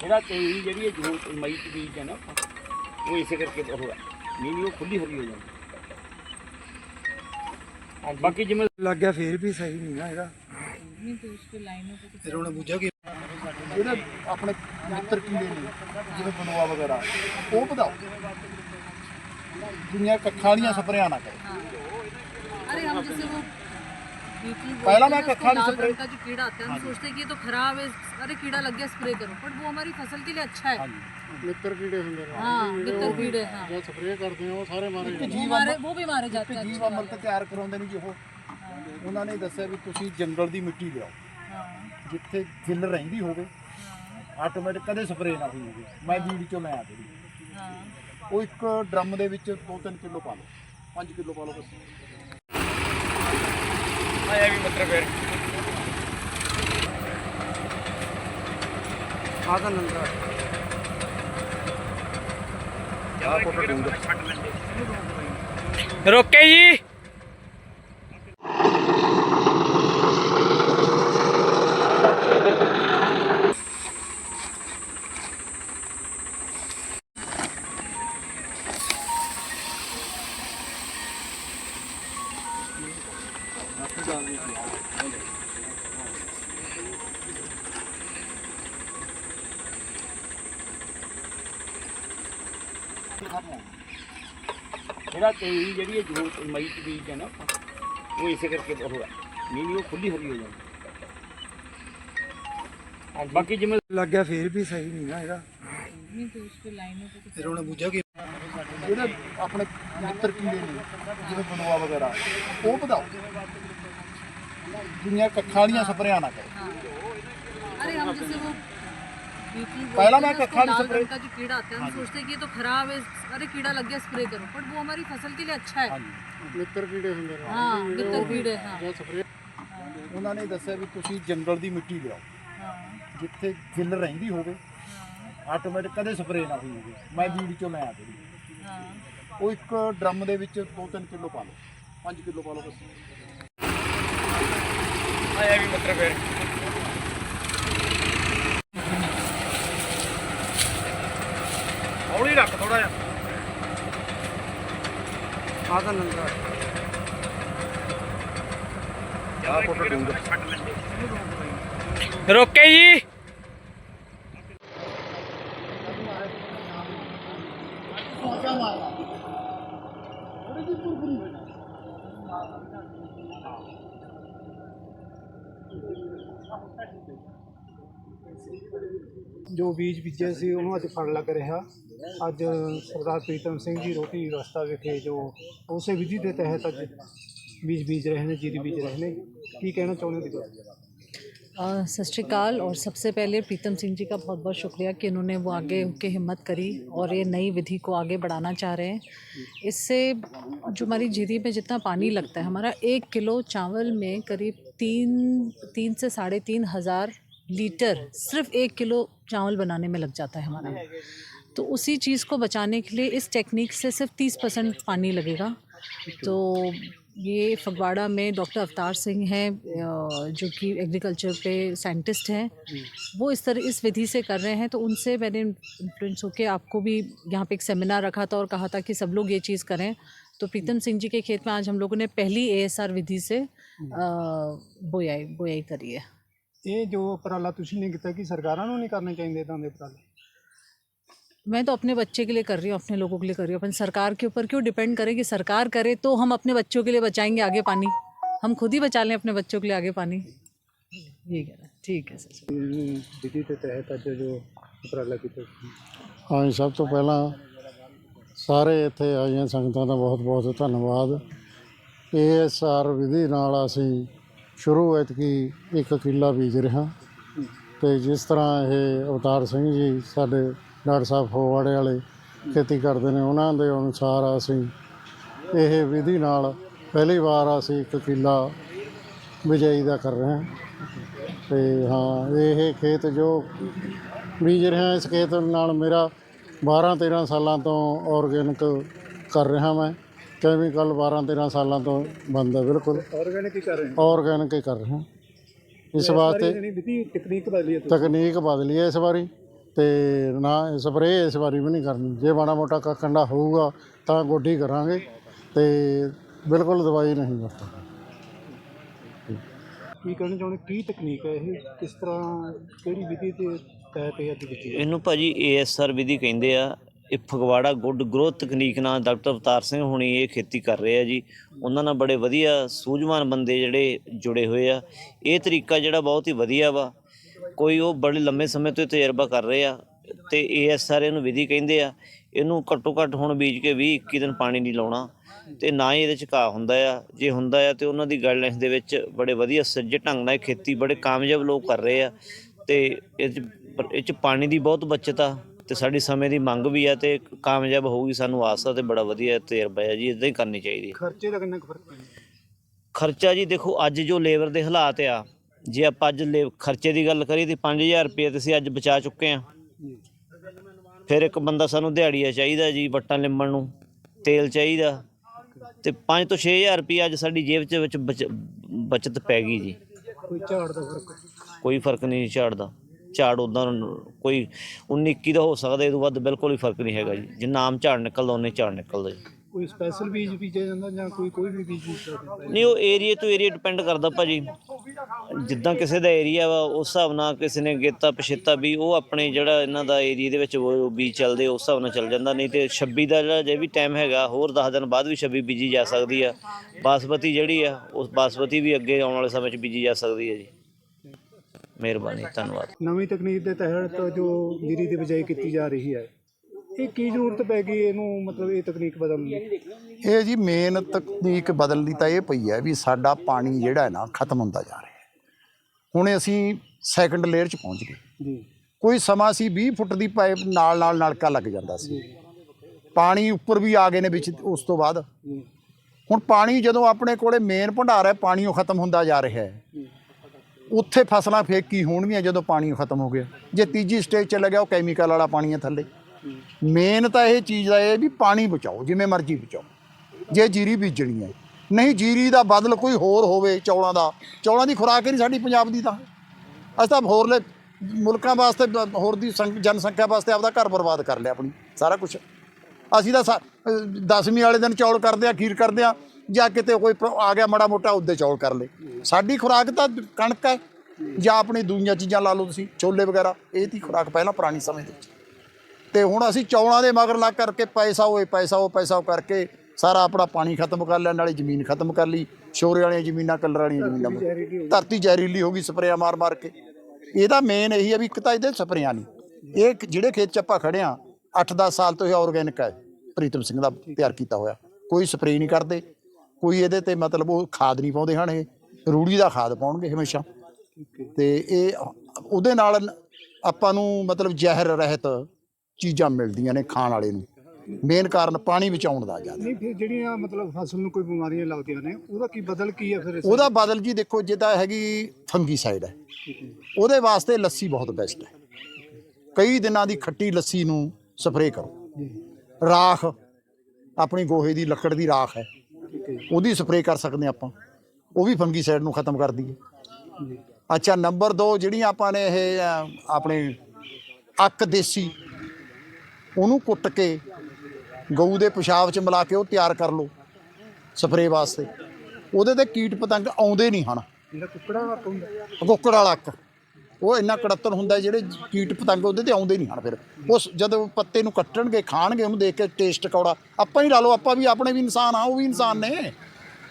ਜਿਹੜਾ ਤੇਈ ਜਿਹੜੀ ਇਹ ਜੂਨ ਮਈ ਚ ਬੀਜ ਹੈ ਨਾ ਉਹ ਇਸੇ ਕਰਕੇ ਉਹ ਹੈ। ਨਹੀਂ ਨਹੀਂ ਉਹ ਖੁੱਲੀ ਹਰੀ ਹੋ ਜਾਂਦੀ। ਬਾਕੀ ਜਿਵੇਂ ਲੱਗ ਗਿਆ ਫੇਰ ਵੀ ਸਹੀ ਨਹੀਂ ਨਾ ਇਹਦਾ। ਫਿਰ ਉਹਨੇ ਬੁੱਝਿਆ ਕਿ ਜਿਹੜੇ ਆਪਣੇ ਮਿੱਤਰ ਕੀੜੇ ਨੇ ਜਿਵੇਂ ਬਨਵਾ ਵਗੈਰਾ ਉਹ ਵਧਾਓ। ਦੁਨੀਆ ਕੱਖਾਂ ਵਾਲੀਆਂ ਸਪਰੇਆਂ ਨਾ ਕਰੋ अरे हम जैसे वो बीटी पहला मैं बोलते हैं ना, कखा उसको नहीं लाल स्प्रे- रंग का जो कीड़ा आता है हम सोचते हैं कि ये तो खराब है अरे कीड़ा लग गया स्प्रे करो बट वो हमारी फसल के लिए अच्छा है ਮਿੱਤਰ ਕੀੜੇ ਹੁੰਦੇ ਨੇ हाँ मित्र कीड़े हाँ ਜੇ ਸਪਰੇਅ ਕਰਦੇ ਆ ਉਹ ਸਾਰੇ ਮਾਰੇ ਜਾਂਦੇ वो मारे वो भी मारे जाते हैं ਜੀਵ ਅਮਰਤ ਤਿਆਰ ਕਰਾਉਂਦੇ ਨੇ ਜੀ ਉਹ ਉਹਨਾਂ ਨੇ ਦੱਸਿਆ ਵੀ ਤੁਸੀਂ ਜੰਗਲ ਦੀ ਮਿੱਟੀ ਲਿਆਓ हाँ ਜਿੱਥੇ ਗਿੱਲ ਰਹਿੰਦੀ ਹੋਵੇ ਆਟੋਮੈਟਿਕ ਕਦੇ ਸਪਰੇਅ ਨਾ ਹੋਈ ਹੋਵੇ ਮੈਂ ਬੀੜ ਚੋਂ ਲੈ ਆ ਜਿਹੜੀ हाँ ਉਹ ਇੱਕ ਡਰਮ ਦੇ ਵਿੱਚ 2-3 ਕਿਲੋ ਪਾ ਲਓ। 5 ਕਿਲੋ ਪਾ ਲਓ ਬਸ। ਆਇਆ ਵੀ ਮਤਲਬ ਫਿਰ। ਆਦਨ ਨੰਦਾ ਰੋਕੇ ਜੀ। ਜਿਹੜਾ ਤੇਰੀ ਜਿਹੜੀ ਇਹ ਜੋ ਮਈ ਚ ਬੀਜ ਹੈ ਨਾ ਉਹ ਇਸੇ ਕਰਕੇ ਹੋਇਆ ਨਹੀਂ ਨਹੀਂ ਉਹ ਖੁੱਲੀ ਹਰੀ ਹੋ ਜਾਂਦੀ। ਬਾਕੀ ਜਿਵੇਂ ਲੱਗ ਗਿਆ ਫੇਰ ਵੀ ਸਹੀ ਨਹੀਂ ਨਾ ਇਹਦਾ। ਫਿਰ ਉਹਨੇ ਬੁੱਝਾ ਕਿ ਜਿਹੜੇ ਆਪਣੇ ਮਿੱਤਰ ਕੀੜੇ ਨੇ ਜਿਵੇਂ ਬਨਵਾ ਵਗੈਰਾ ਉਹ ਵਧਾਓ। ਦੁਨੀਆ ਕੱਖਾਂ ਵਾਲੀਆਂ ਸਪਰੇਆਂ ਨਾ ਕਰੋ अरे हम जैसे वो बीटी पहला बोलते मैं हैं ना, उसको कखा नहीं लाल स्प्रे- रंग का जो कीड़ा आता है हम सोचते हैं कि ये तो खराब है अरे कीड़ा लग गया स्प्रे करो बट वो हमारी फसल के लिए अच्छा है ਮਿੱਤਰ ਕੀੜੇ ਹੁੰਦੇ ਨੇ हाँ मित्र कीड़े हाँ ਜੇ ਸਪਰੇਅ ਉਹਨਾਂ ਨੇ ਦੱਸਿਆ ਵੀ ਤੁਸੀਂ ਜੰਗਲ ਦੀ ਮਿੱਟੀ ਲਿਆਓ हाँ ਜਿੱਥੇ ਗਿੱਲ ਰਹਿੰਦੀ ਹੋਵੇ ਆਟੋਮੈਟਿਕ ਕਦੇ ਸਪਰੇਅ ਨਾ ਹੋਈ ਹੋਵੇ ਮੈਂ ਬੀੜ ਚੋਂ ਲੈ ਆ ਜਿਹੜੀ हाँ ਉਹ ਇੱਕ ਡਰਮ ਦੇ ਵਿੱਚ 2-3 ਕਿਲੋ ਪਾ ਲਓ 5 ਕਿਲੋ ਪਾ ਲਓ ਬਸ ਆਇਆ ਵੀ ਮਤਲਬ ਫਿਰ। ਹੌਲੀ ਰੱਖ ਥੋੜਾ ਜਿਹਾ। ਆਦਨ ਨੰਦਾ ਰੋਕੇ ਜੀ। ਜੋ ਬੀਜ ਬੀਜਿਆ ਸੀ ਉਹਨੂੰ ਅੱਜ ਫਲ ਲੱਗ ਰਿਹਾ ਅੱਜ ਸਰਦਾਰ ਪ੍ਰੀਤਮ ਸਿੰਘ ਜੀ ਰੋਟੀ ਰਸਤਾ ਵਿਖੇ ਜੋ ਉਸੇ ਵਿਧੀ ਦੇ ਤਹਿਤ ਅੱਜ ਬੀਜ ਬੀਜ ਰਹੇ ਨੇ ਜੀਰੀ ਬੀਜ ਰਹੇ ਨੇ ਕੀ ਕਹਿਣਾ ਚਾਹੁੰਦੇ ਹੋ ਤੁਸੀਂ अ, सत श्रीकाल और सबसे पहले प्रीतम सिंह जी का बहुत बहुत शुक्रिया कि इन्होंने वो आगे के हिम्मत करी और ये नई विधि को आगे बढ़ाना चाह रहे हैं इससे जो हमारी जीरी में जितना पानी लगता है हमारा एक किलो चावल में करीब तीन तीन से साढ़े तीन हज़ार लीटर सिर्फ़ एक किलो चावल बनाने में लग जाता है हमारा। तो उसी चीज़ को बचाने के लिए इस टेक्निक से सिर्फ़ तीस परसेंट पानी लगेगा। तो ये फगवाड़ा में डॉक्टर अवतार सिंह हैं जो कि एग्रीकल्चर पे साइंटिस्ट हैं। वो इस तरह, इस विधि से कर रहे हैं। तो उनसे मैंने इन्फ्लुएंस होकर आपको भी यहाँ पे एक सेमिनार रखा था और कहा था कि सब लोग ये चीज़ करें। तो प्रीतम सिंह जी के खेत में आज हम लोगों ने पहली एएसआर विधि से बोयाई बोयाई करी है। ਇਹ ਜੋ ਉਪਰਾਲਾ ਤੁਸੀਂ ਨੇ ਕੀਤਾ ਕਿ ਸਰਕਾਰਾਂ ਨੂੰ ਨਹੀਂ ਕਰਨੇ ਚਾਹੀਦੇ ਇਦਾਂ ਦੇ ਉਪਰਾਲੇ मैं तो अपने बच्चे के लिए कर रही हूँ अपने लोगों के लिए कर रही हूँ अपन सरकार के ऊपर क्यों डिपेंड करें कि सरकार करे तो हम अपने बच्चों के लिए बचाएंगे आगे पानी हम खुद ही बचा लें अपने बच्चों के लिए आगे पानी ये कह रहा है ठीक है सर ਵਿਧੀ ਦੇ ਤਹਿਤ ਅੱਜ ਜੋ ਉਪਰਾਲਾ ਕੀਤਾ ਤੁਸੀਂ ਹਾਂਜੀ ਸਭ ਤੋਂ ਪਹਿਲਾਂ ਸਾਰੇ ਇੱਥੇ ਆਈਆਂ ਸੰਗਤਾਂ ਦਾ ਬਹੁਤ ਬਹੁਤ ਧੰਨਵਾਦ ਏਐਸਆਰ ਵਿਧੀ ਨਾਲ ਅਸੀਂ ਸ਼ੁਰੂ ਐਤਕੀ ਇੱਕ ਕਿੱਲਾ ਬੀਜ ਰਿਹਾ। ਤੇ ਜਿਸ ਤਰ੍ਹਾਂ ਇਹ ਅਵਤਾਰ ਸਿੰਘ ਜੀ ਸਾਡੇ ਡਾਕਟਰ ਸਾਹਿਬ ਫੋਵਾੜੇ ਵਾਲੇ ਖੇਤੀ ਕਰਦੇ ਨੇ, ਉਹਨਾਂ ਦੇ ਅਨੁਸਾਰ ਅਸੀਂ ਇਹ ਵਿਧੀ ਨਾਲ ਪਹਿਲੀ ਵਾਰ ਅਸੀਂ ਇੱਕ ਕਿੱਲਾ ਬਿਜਾਈ ਦਾ ਕਰ ਰਹੇ ਹਾਂ। ਤੇ ਹਾਂ, ਇਹ ਖੇਤ ਜੋ ਬੀਜ ਰਿਹਾ, ਇਸ ਖੇਤ ਨਾਲ ਮੇਰਾ 12 13 ਸਾਲਾਂ ਤੋਂ ਆਰਗੈਨਿਕ ਕਰ ਰਿਹਾ ਮੈਂ। ਕੈਮੀਕਲ 12 13 ਸਾਲਾਂ ਤੋਂ ਬੰਦ ਹੈ ਬਿਲਕੁਲ। ਆਰਗੈਨਿਕ ਹੀ ਕਰ ਰਹੇ ਹੋ? ਆਰਗੈਨਿਕ ਹੀ ਕਰ ਰਿਹਾ ਇਸ ਸਾਰੀ ਵਾਸਤੇ ਜਿਹੜੀ ਵਿਧੀ ਟੈਕਨੀਕ ਬਦਲੀ ਹੈ। ਤਕਨੀਕ ਬਦਲੀ ਹੈ ਇਸ ਵਾਰੀ ਤੇ ਨਾ ਸਪਰੇਅ ਇਸ ਵਾਰੀ ਵੀ ਨਹੀਂ ਕਰਨੀ। ਜੇ ਮਾੜਾ ਮੋਟਾ ਕੰਡਾ ਹੋਊਗਾ ਤਾਂ ਗੋਡੀ ਕਰਾਂਗੇ ਤੇ ਬਿਲਕੁਲ ਦਵਾਈ ਨਹੀਂ ਵਰਤਾਂਗੇ ਕੀ ਕਹਿਣਾ ਚਾਹੁੰਦੇ ਕੀ ਤਕਨੀਕ ਹੈ ਇਹ? ਕਿਸ ਤਰ੍ਹਾਂ ਕਿਹੜੀ ਵਿਧੀ ਦੇ ਤਹਿਤ ਇਹ ਅੱਜ ਕੀਤੀ ਹੈ? ਇਹਨੂੰ ਭਾਜੀ ਏਐਸਆਰ ਵਿਧੀ ਕਹਿੰਦੇ ਆ। ਇਹ ਫਗਵਾੜਾ ਗੁੱਡ ਗਰੋਥ ਤਕਨੀਕ ਨਾਲ ਡਾਕਟਰ ਅਵਤਾਰ ਸਿੰਘ ਹੁਣੀ ਇਹ ਖੇਤੀ ਕਰ ਰਹੇ ਆ ਜੀ। ਉਹਨਾਂ ਨਾਲ ਬੜੇ ਵਧੀਆ ਸੂਝਵਾਨ ਬੰਦੇ ਜਿਹੜੇ ਜੁੜੇ ਹੋਏ ਆ। ਇਹ ਤਰੀਕਾ ਜਿਹੜਾ ਬਹੁਤ ਹੀ ਵਧੀਆ ਵਾ। ਕੋਈ ਉਹ ਬੜੇ ਲੰਮੇ ਸਮੇਂ ਤੋਂ ਤਜਰਬਾ ਕਰ ਰਹੇ ਆ ਤੇ ਏਐਸਆਰ ਇਹਨੂੰ ਵਿਧੀ ਕਹਿੰਦੇ ਆ। ਇਹਨੂੰ ਘੱਟੋ ਘੱਟ ਹੁਣ ਬੀਜ ਕੇ 20 21 ਦਿਨ ਪਾਣੀ ਨਹੀਂ ਲਾਉਣਾ ਤੇ ਨਾ ਹੀ ਇਹਦੇ ਚ ਘਾਹ ਹੁੰਦਾ ਆ। ਜੇ ਹੁੰਦਾ ਆ ਤੇ ਉਹਨਾਂ ਦੀ ਗਾਈਡਲਾਈਨਸ ਦੇ ਵਿੱਚ ਬੜੇ ਵਧੀਆ ਸੱਜੇ ਢੰਗ ਨਾਲ ਖੇਤੀ ਬੜੇ ਕਾਮਯਾਬ ਲੋਕ ਕਰ ਰਹੇ ਆ। ਤੇ ਇਹ 'ਚ ਇਹ ਚ ਪਾਣੀ ਦੀ ਬਹੁਤ ਬਚਤ ਆ। ਤੇ ਸਾਡੀ ਸਮੇਂ ਦੀ ਮੰਗ ਵੀ ਆ ਤੇ ਕਾਮਯਾਬ ਹੋਊਗੀ ਸਾਨੂੰ ਆਸ ਆ ਤੇ ਬੜਾ ਵਧੀਆ ਤਜਰਬਾ ਹੈ ਜੀ ਇਦਾਂ ਹੀ ਕਰਨੀ ਚਾਹੀਦੀ ਹੈ। ਖਰਚੇ ਦਾ ਕਿੰਨਾ ਕੁ ਫ਼ਰਕ ਪੈਂਦਾ? ਖਰਚਾ ਜੀ ਦੇਖੋ ਅੱਜ ਜੋ ਲੇਬਰ ਦੇ ਹਾਲਾਤ ਆ ਜੇ ਆਪਾਂ ਅੱਜ ਲੇ- ਖਰਚੇ ਦੀ ਗੱਲ ਕਰੀਏ ਤੇ 5000 ਰੁਪਏ ਤੇ ਅਸੀਂ ਅੱਜ ਬਚਾ ਚੁੱਕੇ ਆ ਫਿਰ ਇੱਕ ਬੰਦਾ ਸਾਨੂੰ ਦਿਹਾੜੀਆ ਚਾਹੀਦਾ ਜੀ ਵੱਟਾਂ ਲਿੰਬਣ ਨੂੰ ਤੇਲ ਚਾਹੀਦਾ। ਤੇ 5 ਤੋਂ 6000 ਰੁਪਏ ਅੱਜ ਸਾਡੀ ਜੇਬ 'ਚ ਵਿੱਚ ਬਚ- ਬਚਤ ਪੈ ਗਈ ਜੀ। ਕੋਈ ਝਾੜ ਦਾ ਫ਼ਰਕ? ਕੋਈ ਫ਼ਰਕ ਨਹੀਂ ਝਾੜ ਦਾ। ਝਾੜ ਉਦਾਂ ਕੋਈ 19 21 ਦਾ ਹੋ ਸਕਦਾ ਇਹ ਤੋਂ ਵੱਧ ਬਿਲਕੁਲ ਹੀ ਫ਼ਰਕ ਨਹੀਂ ਹੈਗਾ ਜੀ। ਜਿੰਨਾ ਆਮ ਝਾੜ ਨਿਕਲਦਾ ਉਹਨੇ ਝਾੜ ਨਿਕਲਦਾ ਜੀ। ਕੋਈ ਸਪੈਸ਼ਲ ਬੀਜ ਬੀਜਿਆ ਜਾਂਦਾ ਜਾਂ ਕੋਈ ਕੋਈ ਵੀ ਬੀਜ ਹੈ? ਨਹੀਂ ਉਹ ਏਰੀਆ ਤੋਂ ਏਰੀਆ ਡਿਪੈਂਡ ਕਰਦਾ ਭਾਜੀ। ਜਿੱਦਾਂ ਕਿਸੇ ਦਾ ਏਰੀਆ ਵਾ ਉਸ ਹਿਸਾਬ ਨਾਲ ਕਿਸੇ ਨੇ ਗੇਤਾ ਪਛੇਤਾ ਵੀ ਉਹ ਆਪਣੇ ਜਿਹੜਾ ਇਹਨਾਂ ਦਾ ਏਰੀਆ ਦੇ ਵਿੱਚ ਉਹ ਬੀਜ ਚੱਲਦੇ ਉਸ ਹਿਸਾਬ ਨਾਲ ਚੱਲ ਜਾਂਦਾ। ਨਹੀਂ ਤੇ 26 ਦਾ ਜਿਹੜਾ ਜੇ ਵੀ ਟਾਈਮ ਹੈਗਾ ਹੋਰ 10 ਦਿਨ ਬਾਅਦ ਵੀ 26 ਬੀਜੀ ਜਾ ਸਕਦੀ ਆ। ਬਾਸਮਤੀ ਜਿਹੜੀ ਆ ਉਸ ਬਾਸਮਤੀ ਵੀ ਅੱਗੇ ਆਉਣ ਵਾਲੇ ਸਮੇਂ 'ਚ ਬੀਜੀ ਜਾ ਸਕਦੀ ਹੈ ਜੀ। ਮਿਹਰਬਾਨੀ ਧੰਨਵਾਦ। ਨਵੀਂ ਤਕਨੀਕ ਦੇ ਤਹਿਤ ਜੋ ਜੀਰੀ ਦੀ ਬਿਜਾਈ ਕੀਤੀ ਜਾ ਰਹੀ ਹੈ ਇਹ ਕੀ ਜ਼ਰੂਰਤ ਪੈ ਗਈ ਇਹਨੂੰ ਮਤਲਬ ਇਹ ਤਕਨੀਕ ਬਦਲਣ ਦੀ? ਇਹ ਜੀ ਮੇਨ ਤਕਨੀਕ ਬਦਲਦੀ ਤਾਂ ਇਹ ਪਈ ਹੈ ਵੀ ਸਾਡਾ ਪਾਣੀ ਜਿਹੜਾ ਹੈ ਨਾ ਖਤਮ ਹੁੰਦਾ ਜਾ ਰਿਹਾ ਹੈ। ਹੁਣ ਅਸੀਂ ਸੈਕੰਡ ਲੇਅਰ 'ਚ ਪਹੁੰਚ ਗਏ। ਜੀ। ਕੋਈ ਸਮਾਂ ਸੀ 20 ਫੁੱਟ ਦੀ ਪਾਈਪ ਨਾਲ ਨਾਲ ਨਲਕਾ ਲੱਗ ਜਾਂਦਾ ਸੀ। ਪਾਣੀ ਉੱਪਰ ਵੀ ਆ ਗਏ ਨੇ ਵਿੱਚ ਉਸ ਤੋਂ ਬਾਅਦ। ਹੁਣ ਪਾਣੀ ਜਦੋਂ ਆਪਣੇ ਕੋਲੇ ਮੇਨ ਭੰਡਾਰ ਹੈ ਪਾਣੀ ਉਹ ਖਤਮ ਹੁੰਦਾ ਜਾ ਰਿਹਾ ਹੈ। ਉੱਥੇ ਫਸਲਾਂ ਫੇਰ ਕੀ ਹੋਣਗੀਆਂ ਜਦੋਂ ਪਾਣੀ ਖਤਮ ਹੋ ਗਿਆ? ਜੇ ਤੀਜੀ ਸਟੇਜ ਚਲਾ ਗਿਆ ਉਹ ਕੈਮੀਕਲ ਵਾਲਾ ਪਾਣੀ ਹੈ ਥੱਲੇ। ਮੇਨ ਤਾਂ ਇਹ ਚੀਜ਼ ਦਾ ਇਹ ਵੀ ਪਾਣੀ ਬਚਾਓ, ਜਿਵੇਂ ਮਰਜ਼ੀ ਬਚਾਓ। ਜੇ ਜੀਰੀ ਬੀਜਣੀ ਹੈ ਨਹੀਂ, ਜੀਰੀ ਦਾ ਬਦਲ ਕੋਈ ਹੋਰ ਹੋਵੇ ਚੌਲਾਂ ਦਾ। ਚੌਲਾਂ ਦੀ ਖੁਰਾਕ ਹੀ ਨਹੀਂ ਸਾਡੀ ਪੰਜਾਬ ਦੀ ਤਾਂ। ਅਸੀਂ ਤਾਂ ਹੋਰਲੇ ਮੁਲਕਾਂ ਵਾਸਤੇ, ਹੋਰ ਦੀ ਸੰਖ- ਜਨਸੰਖਿਆ ਵਾਸਤੇ ਆਪਦਾ ਘਰ ਬਰਬਾਦ ਕਰ ਲਿਆ ਆਪਣੀ, ਸਾਰਾ ਕੁਝ ਅਸੀਂ ਤਾਂ ਸਾ- ਦਸਵੀਂ ਵਾਲੇ ਦਿਨ ਚੌਲ ਕਰਦੇ ਆ, ਖੀਰ ਕਰਦੇ ਆ। ਜਾਂ ਕਿਤੇ ਕੋਈ ਆ ਗਿਆ ਮਾੜਾ ਮੋਟਾ ਉਹਦੇ ਚੌਲ ਕਰ ਲੇ ਸਾਡੀ ਖੁਰਾਕ ਤਾਂ ਕਣਕ ਹੈ ਜਾਂ ਆਪਣੀ ਦੂਜੀਆਂ ਚੀਜ਼ਾਂ ਲਾ ਲਓ ਤੁਸੀਂ ਛੋਲੇ ਵਗੈਰਾ ਇਹ ਦੀ ਖੁਰਾਕ ਪਹਿਲਾਂ ਪੁਰਾਣੀ ਸਮੇਂ ਦੇ ਵਿੱਚ। ਤੇ ਹੁਣ ਅਸੀਂ ਚੌਲਾਂ ਦੇ ਮਗਰ ਲੱਗ ਕਰਕੇ ਪੈਸਾ ਹੋਏ ਪੈਸਾ ਉਹ ਪੈਸਾ ਕਰਕੇ ਸਾਰਾ ਆਪਣਾ ਪਾਣੀ ਖਤਮ ਕਰ ਲਿਆ ਨਾਲੇ ਜ਼ਮੀਨ ਖਤਮ ਕਰ ਲਈ ਸ਼ੋਰੇ ਵਾਲੀਆਂ ਜ਼ਮੀਨਾਂ ਕਲਰ ਵਾਲੀਆਂ ਜ਼ਮੀਨਾਂ। ਧਰਤੀ ਜ਼ਹਿਰੀਲੀ ਹੋ ਗਈ ਸਪਰੇਆਂ ਮਾਰ ਮਾਰ ਕੇ। ਇਹਦਾ ਮੇਨ ਇਹੀ ਹੈ ਵੀ ਇੱਕ ਤਾਂ ਇਹਦੇ ਸਪਰੇਆਂ ਨਹੀਂ। ਇਹ ਜਿਹੜੇ ਖੇਤ 'ਚ ਆਪਾਂ ਖੜੇ ਆ 8-10 ਸਾਲ ਤੋਂ ਇਹ ਆਰਗੈਨਿਕ ਹੈ। ਪ੍ਰੀਤਮ ਸਿੰਘ ਦਾ ਤਿਆਰ ਕੀਤਾ ਹੋਇਆ। ਕੋਈ ਸਪਰੇਅ ਨਹੀਂ ਕਰਦੇ। ਕੋਈ ਇਹਦੇ ਤੇ ਮਤਲਬ ਉਹ ਖਾਦ ਨਹੀਂ ਪਾਉਂਦੇ ਹਨ ਇਹ। ਰੂੜੀ ਦਾ ਖਾਦ ਪਾਉਣਗੇ ਹਮੇਸ਼ਾ। ਤੇ ਇਹ ਉਹਦੇ ਨਾਲ ਆਪਾਂ ਨੂੰ ਮਤਲਬ ਜ਼ਹਿਰ ਰਹਿਤ ਚੀਜ਼ਾਂ ਮਿਲਦੀਆਂ ਨੇ ਖਾਣ ਵਾਲੇ ਨੂੰ। ਮੇਨ ਕਾਰਨ ਪਾਣੀ ਬਚਾਉਣ ਦਾ ਜ਼ਿਆਦਾ। ਨਹੀਂ ਫਿਰ ਜਿਹੜੀਆਂ ਮਤਲਬ ਫਸਲ ਨੂੰ ਕੋਈ ਬਿਮਾਰੀਆਂ ਲੱਗਦੀਆਂ ਨੇ ਉਹਦਾ ਕੀ ਬਦਲ ਕੀ ਹੈ ਫਿਰ ਉਹਦਾ ਬਦਲ ਜੀ ਦੇਖੋ ਜੇ ਤਾਂ ਹੈਗੀ ਫੰਗੀਸਾਈਡ ਹੈ। ਉਹਦੇ ਵਾਸਤੇ ਲੱਸੀ ਬਹੁਤ ਬੈਸਟ ਹੈ। ਕਈ ਦਿਨਾਂ ਦੀ ਖੱਟੀ ਲੱਸੀ ਨੂੰ ਸਪਰੇਅ ਕਰੋ। ਰਾਖ ਆਪਣੀ ਗੋਹੇ ਦੀ ਲੱਕੜ ਦੀ ਰਾਖ ਹੈ। ਉਹਦੀ ਸਪਰੇਅ ਕਰ ਸਕਦੇ ਆਪਾਂ। ਉਹ ਵੀ ਫੰਗੀਸਾਈਡ ਨੂੰ ਖਤਮ ਕਰਦੀ ਹੈ ਅੱਛਾ ਨੰਬਰ 2 ਜਿਹੜੀਆਂ ਆਪਾਂ ਨੇ ਇਹ ਆਪਣੇ ਅੱਕ ਦੇਸੀ ਉਹਨੂੰ ਕੁੱਟ ਕੇ ਗਊ ਦੇ ਪਿਸ਼ਾਬ 'ਚ ਮਿਲਾ ਕੇ ਉਹ ਤਿਆਰ ਕਰ ਲਓ ਸਪਰੇਅ ਵਾਸਤੇ। ਉਹਦੇ ਤੇ ਕੀਟ ਪਤੰਗ ਆਉਂਦੇ ਨਹੀਂ ਹਨ। ਜਿਹੜਾ ਕੁੱਕੜਾ ਵਾਕ ਹੁੰਦਾ। ਕੁੱਕੜ ਵਾਲਾ ਅੱਕ। ਉਹ ਇੰਨਾ ਕੜੱਤਰ ਹੁੰਦਾ ਜਿਹੜੇ ਕੀਟ ਪਤੰਗ ਉਹਦੇ ਤੇ ਆਉਂਦੇ ਨਹੀਂ ਹਨ ਫਿਰ। ਉਸ ਜਦੋਂ ਪੱਤੇ ਨੂੰ ਕੱਟਣਗੇ, ਖਾਣਗੇ, ਉਹਨੂੰ ਦੇਖ ਕੇ ਟੇਸਟ ਕੌੜਾ। ਆਪਾਂ ਹੀ ਲਾ ਲਓ, ਆਪਾਂ ਵੀ ਆਪਣੇ ਵੀ ਇਨਸਾਨ ਆ ਉਹ ਵੀ ਇਨਸਾਨ ਨੇ।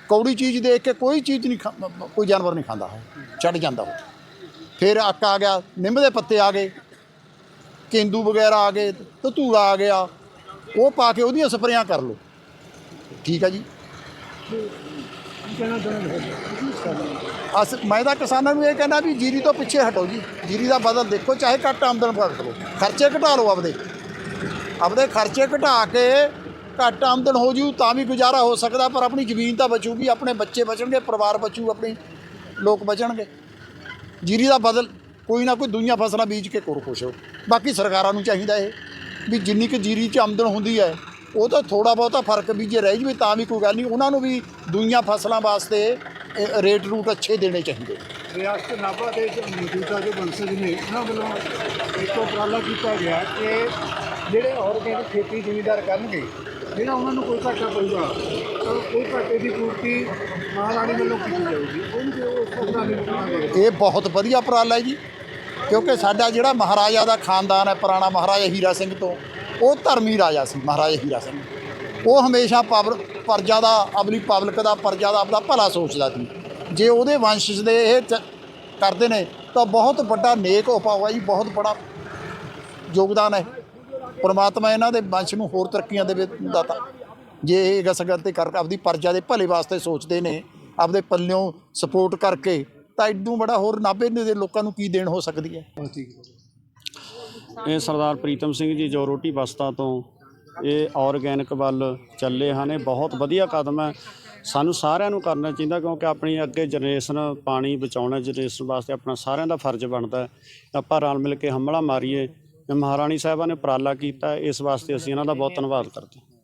ਕੌੜੀ ਚੀਜ਼ ਦੇਖ ਕੇ ਕੋਈ ਚੀਜ਼ ਨਹੀਂ ਖਾ- ਕੋਈ ਜਾਨਵਰ ਨਹੀਂ ਖਾਂਦਾ ਹੈ ਛੱਡ ਜਾਂਦਾ ਉਹ। ਫਿਰ ਅੱਕ ਆ ਗਿਆ, ਨਿੰਮ ਦੇ ਪੱਤੇ ਆ ਗਏ, ਕੇਂਦੂ ਵਗੈਰਾ ਆ ਗਏ ਧਤੂੜਾ ਆ ਗਿਆ, ਉਹ ਪਾ ਕੇ ਉਹਦੀਆਂ ਸਪਰੇਆਂ ਕਰ ਲਓ। ਠੀਕ ਆ ਜੀ? ਕਹਿਣਾ ਚਾਹੁੰਦੇ ਹੋ ਅਸ ਮੈਂ ਤਾਂ ਕਿਸਾਨਾਂ ਨੂੰ ਇਹ ਕਹਿੰਦਾ ਵੀ ਜੀਰੀ ਤੋਂ ਪਿੱਛੇ ਹਟੋ ਜੀ। ਜੀਰੀ ਦਾ ਬਦਲ ਦੇਖੋ, ਚਾਹੇ ਘੱਟ ਆਮਦਨ ਕਰ ਲਓ ਖਰਚੇ ਘਟਾ ਲਓ ਆਪਦੇ। ਆਪਦੇ ਖਰਚੇ ਘਟਾ ਕੇ ਘੱਟ ਆਮਦਨ ਹੋ ਜੂ ਤਾਂ ਵੀ ਗੁਜ਼ਾਰਾ ਹੋ ਸਕਦਾ, ਪਰ ਆਪਣੀ ਜ਼ਮੀਨ ਤਾਂ ਬਚੂਗੀ, ਆਪਣੇ ਬੱਚੇ ਬਚਣਗੇ, ਪਰਿਵਾਰ ਬਚੂ, ਆਪਣੇ ਲੋਕ ਬਚਣਗੇ। ਜੀਰੀ ਦਾ ਬਦਲ ਕੋਈ ਨਾ ਕੋਈ ਦੁਨੀਆ ਫਸਲਾਂ ਬੀਜ ਕੇ ਕਰੋ ਖੁਸ਼ ਹੋ। ਬਾਕੀ ਸਰਕਾਰਾਂ ਨੂੰ ਚਾਹੀਦਾ ਇਹ, ਵੀ ਜਿੰਨੀ ਕੁ ਜੀਰੀ 'ਚ ਆਮਦਨ ਹੁੰਦੀ ਹੈ ਉਹ ਤਾਂ ਥੋੜਾ ਬਹੁਤਾ ਫ਼ਰਕ ਵੀ ਜੇ ਰਹਿ ਜਵੇ ਤਾਂ ਵੀ ਕੋਈ ਗੱਲ ਨਹੀਂ ਉਹਨਾਂ ਨੂੰ ਵੀ ਦੂਈਆਂ ਫਸਲਾਂ ਵਾਸਤੇ ਰੇਟ ਰੂਟ ਅੱਛੇ ਦੇਣੇ ਚਾਹੀਦੇ ਰਿਆਸਤ ਨਾਭਾ ਦੇ ਮੌਜੂਦਾ ਜੋ ਬੰਸਜ ਨੇ ਉਹਨਾਂ ਵੱਲੋਂ ਇੱਕ ਉਪਰਾਲਾ ਕੀਤਾ ਗਿਆ ਕਿ ਜਿਹੜੇ ਆਰਗੈਨਿਕ ਖੇਤੀ ਜ਼ਿਮੀਂਦਾਰ ਕਰਨਗੇ ਜਿਹੜਾ ਉਹਨਾਂ ਨੂੰ ਕੋਈ ਘਾਟਾ ਪਊਗਾ ਤਾਂ ਕੋਈ ਘਾਟੇ ਦੀ ਪੂਰਤੀ ਮਹਾਰਾਣੀ ਵੱਲੋਂ ਕੀਤੀ ਜਾਊਗੀ। ਉਹਨੂੰ ਇਹ ਬਹੁਤ ਵਧੀਆ ਉਪਰਾਲਾ ਹੈ ਜੀ ਕਿਉਂਕਿ ਸਾਡਾ ਜਿਹੜਾ ਮਹਾਰਾਜਾ ਦਾ ਖਾਨਦਾਨ ਹੈ ਪੁਰਾਣਾ ਮਹਾਰਾਜਾ ਹੀਰਾ ਸਿੰਘ ਤੋਂ ਉਹ ਧਰਮੀ ਰਾਜਾ ਸੀ, ਮਹਾਰਾਜਾ ਹੀਰਾ ਸਿੰਘ। ਉਹ ਹਮੇਸ਼ਾ ਪਬਲ ਪਰਜਾ ਦਾ, ਆਪਣੀ ਪਬਲਿਕ ਦਾ ਪਰਜਾ ਦਾ ਆਪਣਾ ਭਲਾ ਸੋਚਦਾ ਸੀ। ਜੇ ਉਹਦੇ ਵੰਸ਼ਜ ਦੇ ਇਹ ਚ- ਕਰਦੇ ਨੇ, ਤਾਂ ਬਹੁਤ ਵੱਡਾ ਨੇਕ ਉਪਾਅ ਹੈ ਜੀ, ਬਹੁਤ ਬੜਾ ਯੋਗਦਾਨ ਹੈ। ਪਰਮਾਤਮਾ ਇਹਨਾਂ ਦੇ ਵੰਸ਼ ਨੂੰ ਹੋਰ ਤਰੱਕੀਆਂ ਦੇਵੇ, ਦਾਤਾ। ਜੇ ਇਹ ਗਸਗਰ ਤੇ ਕਰ, ਆਪਦੀ ਪਰਜਾ ਦੇ ਭਲੇ ਵਾਸਤੇ ਸੋਚਦੇ ਨੇ, ਆਪਦੇ ਪੱਲਿਓਂ ਸਪੋਰਟ ਕਰਕੇ, ਤਾਂ ਇਦੋਂ ਬੜਾ ਹੋਰ ਨਾਭੇ ਦੇ ਲੋਕਾਂ ਨੂੰ ਕੀ ਦੇਣ ਹੋ ਸਕਦੀ ਹੈ? ਇਹ ਸਰਦਾਰ ਪ੍ਰੀਤਮ ਸਿੰਘ ਜੀ ਜੋ ਰੋਟੀ ਬਸਤਾ ਤੋਂ ਇਹ ਆਰਗੈਨਿਕ ਵੱਲ ਚੱਲੇ ਹਨ, ਇਹ ਬਹੁਤ ਵਧੀਆ ਕਦਮ ਹੈ। ਸਾਨੂੰ ਸਾਰਿਆਂ ਨੂੰ ਕਰਨਾ ਚਾਹੀਦਾ ਕਿਉਂਕਿ ਆਪਣੀ ਅੱਗੇ ਜਨਰੇਸ਼ਨ ਪਾਣੀ ਬਚਾਉਣਾ ਜਨਰੇਸ਼ਨ ਵਾਸਤੇ ਆਪਣਾ ਸਾਰਿਆਂ ਦਾ ਫਰਜ਼ ਬਣਦਾ ਹੈ। ਆਪਾਂ ਰਲ ਮਿਲ ਕੇ ਹਮਲਾ ਮਾਰੀਏ। ਮਹਾਰਾਣੀ ਸਾਹਿਬਾਂ ਨੇ ਉਪਰਾਲਾ ਕੀਤਾ, ਇਸ ਵਾਸਤੇ ਅਸੀਂ ਇਹਨਾਂ ਦਾ ਬਹੁਤ ਧੰਨਵਾਦ ਕਰਦੇ ਹਾਂ।